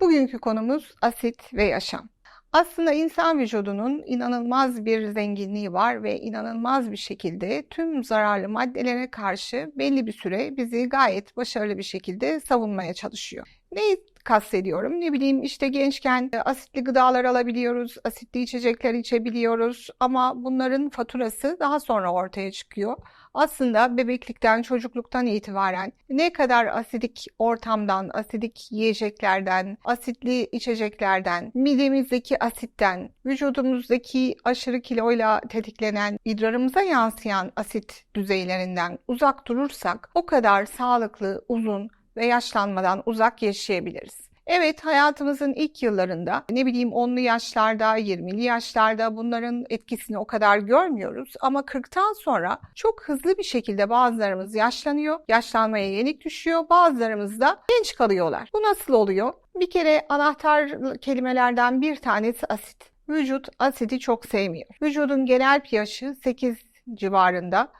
Bugünkü konumuz asit ve yaşam. Aslında insan vücudunun inanılmaz bir zenginliği var ve inanılmaz bir şekilde tüm zararlı maddelere karşı belli bir süre bizi gayet başarılı bir şekilde savunmaya çalışıyor. Neyi kastediyorum? Ne bileyim işte gençken asitli gıdalar alabiliyoruz, asitli içecekler içebiliyoruz ama bunların faturası daha sonra ortaya çıkıyor. Aslında bebeklikten, çocukluktan itibaren ne kadar asidik ortamdan, asidik yiyeceklerden, asitli içeceklerden, midemizdeki asitten, vücudumuzdaki aşırı kiloyla tetiklenen, idrarımıza yansıyan asit düzeylerinden uzak durursak o kadar sağlıklı, uzun ve yaşlanmadan uzak yaşayabiliriz. Evet hayatımızın ilk yıllarında ne bileyim 10'lu yaşlarda, 20'li yaşlarda bunların etkisini o kadar görmüyoruz ama 40'tan sonra çok hızlı bir şekilde bazılarımız yaşlanıyor, yaşlanmaya yenik düşüyor, bazılarımız da genç kalıyorlar. Bu nasıl oluyor? Bir kere anahtar kelimelerden bir tanesi asit. Vücut asidi çok sevmiyor. Vücudun genel pH'i 8 civarında.